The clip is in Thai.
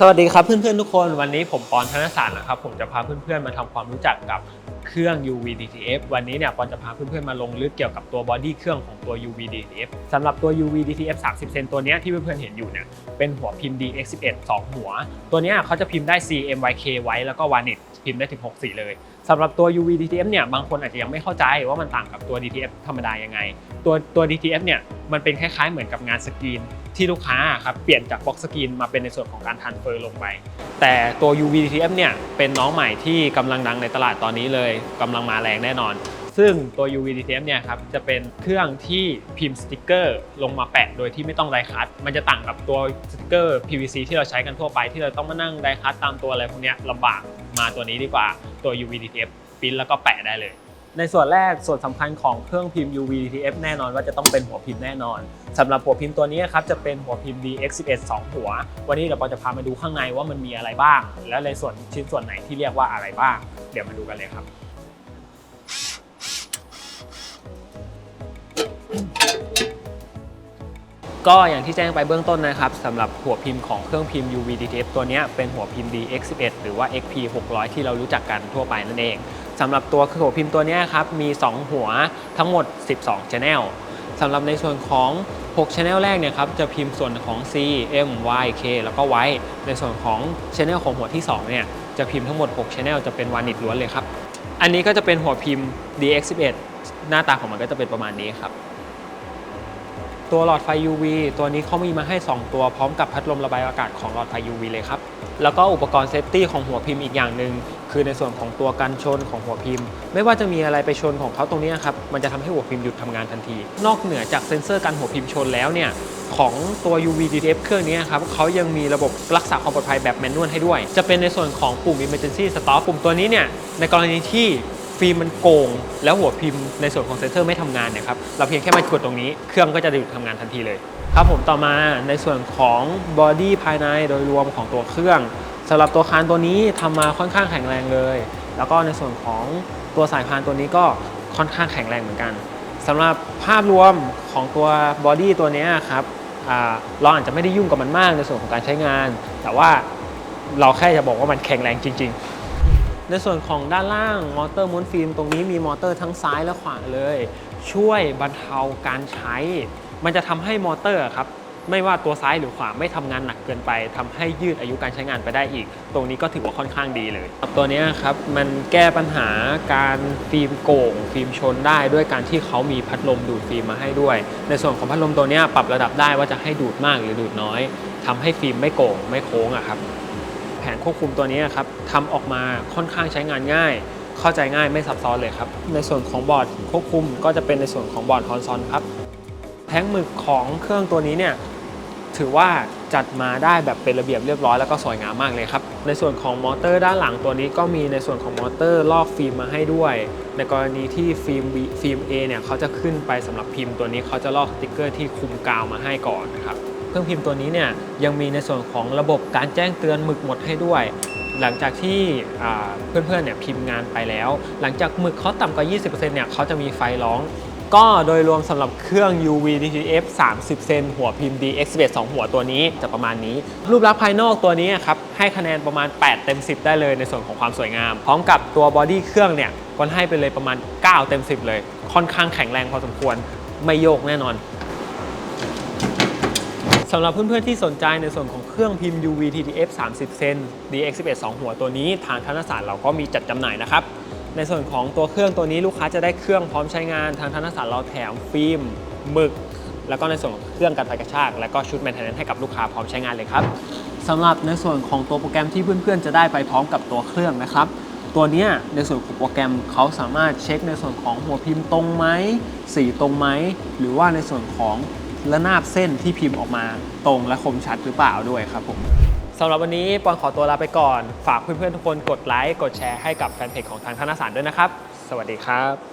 สวัสดีครับเพื่อนๆทุกคน วันนี้ผมปอนธนสารนะครับผมจะพาเพื่อนๆมาทำความรู้จักกับเครื่อง UV DTF วันนี้เนี่ยปอนจะพาเพื่อนๆมาลงลึกเกี่ยวกับตัวบอดี้เครื่องของตัว UV DTF สำหรับตัว UV DTF 30 เซนตัวนี้ที่เพื่อนๆเห็นอยู่เนี่ยเป็นหัวพิมพ์ DX11 2 หัว ตัวนี้เขาจะพิมพ์ได้ CMYK ไว้แล้วก็ Vanit พิมพ์ได้ถึง 6 สีเลยสำหรับตัว UV DTF เนี่ยบางคนอาจจะยังไม่เข้าใจว่ามันต่างกับตัว DTF ธรรมดายังไง ตัวตัว DTF เนี่ยมันเป็นคล้ายๆ เหมือนกับงานสกรีนที่ลูกค้าครับเปลี่ยนจากบ็อกสกรีนมาเป็นในส่วนของการทันเฟอร์ลงไป แต่ตัว UV DTF เนี่ยเป็นน้องใหม่ที่กำลังดังในตลาดตอนนี้เลยกำลังมาแรงแน่นอน ซึ่งตัว UV DTF เนี่ยครับจะเป็นเครื่องที่พิมพ์สติกเกอร์ลงมาแปะโดยที่ไม่ต้องไดคัตมันจะต่างกับตัวสติกเกอร์ PVC ที่เราใช้กันทั่วไปที่เราต้องมานั่งไดคัตตามตัวอะไรพวกนี้ลำบากมาตัวนี้ดีกว่าตัว UV DTF ปริ้นแล้วก็แปะได้เลยในส่วนแรกส่วนสำคัญของเครื่องพิมพ์ UV DTF แน่นอนว่าจะต้องเป็นหัวพิมพ์แน่นอนสำหรับหัวพิมพ์ตัวนี้ครับจะเป็นหัวพิมพ์ DX11 2 หัว วันนี้เดี๋ยวปอจะพามาดูข้างในว่ามันมีอะไรบ้าง และในส่วนชิ้นส่วนไหนที่เรียกว่าอะไรบ้าง เดี๋ยวมาดูกันเลยครับ ก็อย่างที่แจ้งไปเบื้องต้นนะครับสำหรับหัวพิมพ์ของเครื่องพิมพ์ UV DTF ตัวนี้เป็นหัวพิมพ์ DX11 หรือว่า XP 600 ที่เรารู้จักกันทั่วไปนั่นเองสำหรับตัวหัวพิมพ์ตัวนี้ครับมี 2 หัวทั้งหมด 12 Channel สำหรับในส่วนของ 6 Channel แรกเนี่ยครับจะพิมพ์ส่วนของ C M Y K แล้วก็ Y ในส่วนของ Channel ของหัวที่2เนี่ยจะพิมพ์ทั้งหมด 6 Channel จะเป็นวานิชล้วนเลยครับ อันนี้ก็จะเป็นหัวพิมพ์ DX11 หน้าตาของมันก็จะเป็นประมาณนี้ครับ ตัวหลอดไฟ UV ตัวนี้เขามีมาให้ 2 ตัวพร้อมกับพัดลมระบายอากาศของหลอดไฟ UV เลยครับ แล้วก็อุปกรณ์เซฟตี้ของหัวพิมพ์อีกอย่างหนึ่งคือในส่วนของตัวกันชนของหัวพิมพ์ ไม่ว่าจะมีอะไรไปชนของเขาตรงนี้ครับมันจะทำให้หัวพิมพ์หยุดทำงานทันที นอกเหนือจากเซ็นเซอร์กันหัวพิมพ์ชนแล้วเนี่ยของตัว UV DTF เครื่องนี้ครับเขายังมีระบบรักษาความปลอดภัยแบบแมนนวลให้ด้วย จะเป็นในส่วนของปุ่ม Emergency Stop ปุ่มตัวนี้เนี่ยในกรณีที่ ฟิล์มมันโกง แล้วหัวพิมพ์ในส่วนของเซนเซอร์ไม่ทำงานเนี่ยครับ เราเพียงแค่มากดตรงนี้ เครื่องก็จะหยุดทำงานทันทีเลย ครับผมต่อมาในส่วนของบอดี้ภายในโดยรวมของตัวเครื่องสำหรับตัวคานตัวนี้ทำมาค่อนข้างแข็งแรงเลย แล้วก็ในส่วนของตัวสายพานตัวนี้ก็ค่อนข้างแข็งแรงเหมือนกันสำหรับภาพรวมของตัวบอดี้ตัวนี้ครับเราอาจจะไม่ได้ยุ่งกับมันมากในส่วนของการใช้งาน แต่ว่าเราแค่จะบอกว่ามันแข็งแรงจริง ๆ ในส่วนของด้านล่างมอเตอร์ม้วนฟิล์มตรงนี้มีมอเตอร์ทั้งซ้ายและขวาเลย ช่วยบรรเทาการใช้ มันจะทำให้มอเตอร์ครับไม่ว่าตัวซ้ายหรือขวาไม่ทำงานหนักเกินไปทำให้ยืดอายุการใช้งานไปได้อีก ตรงนี้ก็ถือว่าค่อนข้างดีเลยตัวนี้ครับมันแก้ปัญหาการฟิล์มโก่งฟิล์มชนได้ด้วยการที่เขามีพัดลมดูดฟิล์มมาให้ด้วย ในส่วนของพัดลมตัวนี้ปรับระดับได้ว่าจะให้ดูดมากหรือดูดน้อยทำให้ฟิล์มไม่โก่งไม่โค้งอะครับ แผนควบคุมตัวนี้ครับทำออกมาค่อนข้างใช้งานง่าย เข้าใจง่ายไม่ซับซ้อนเลยครับ ในส่วนของบอร์ดควบคุมก็จะเป็นในส่วนของบอร์ดคอนโซลครับแท้งหมึกของเครื่องตัวนี้เนี่ยถือว่าจัดมาได้แบบเป็นระเบียบเรียบร้อยแล้วก็สวยงามมากเลยครับ ในส่วนของมอเตอร์ด้านหลังตัวนี้ก็มีในส่วนของมอเตอร์ลอกฟิล์มมาให้ด้วย ในกรณีที่ฟิล์ม B ฟิล์ม A เนี่ยเขาจะขึ้นไปสำหรับพิมพ์ตัวนี้เขาจะลอกสติกเกอร์ที่คุมกาวมาให้ก่อนนะครับ รื่องพิมพ์ตัวนี้เนี่ยยังมีในส่วนของระบบการแจ้งเตือนหมึกหมดให้ด้วย หลังจากที่เพื่อนๆเนี่ยพิมพ์งานไปแล้ว หลังจากหมึกเขาต่ำกว่า 20%เนี่ยเขาจะมีไฟร้องก็โดยรวมสำหรับเครื่อง UV DTF 30 เซนหัวพิมพ์ DX11 2 หัวตัวนี้จะประมาณนี้ รูปลักษณ์ภายนอกตัวนี้ครับ ให้คะแนนประมาณ 8 เต็ม 10 ได้เลยในส่วนของความสวยงาม พร้อมกับตัวบอดี้เครื่องเนี่ยก็ให้ไปเลยประมาณ 9 เต็ม 10 เลย ค่อนข้างแข็งแรงพอสมควรไม่โยกแน่นอน สำหรับเพื่อนๆที่สนใจในส่วนของเครื่องพิมพ์ UV TTF 30 เซน DX11 2 หัวตัวนี้ทางธนศาสารเราก็มีจัดจำหน่ายนะครับ ในส่วนของตัวเครื่องตัวนี้ลูกค้าจะได้เครื่องพร้อมใช้งานทางธนศาสารเราแถมฟิล์มหมึก แล้วก็ในส่วนของเครื่องกันไฟกระชาก แล้วก็ชุดแมนเทนเนนให้กับลูกค้าพร้อมใช้งานเลยครับสำหรับในส่วนของตัวโปรแกรมที่เพื่อนๆ จะได้ไปพร้อมกับตัวเครื่องนะครับตัวนี้ในส่วนของโปรแกรมเขาสามารถเช็คในส่วนของหัวพิมพ์ตรงไหมสีตรงไหมหรือว่าในส่วนของ ระนาบเส้นที่พิมพ์ออกมาตรงและคมชัดหรือเปล่าด้วยครับผมสำหรับวันนี้ปอนขอตัวลาไปก่อน ฝากเพื่อนๆทุกคนกดไลค์ กดแชร์ให้กับแฟนเพจของทางธนสารด้วยนะครับ สวัสดีครับ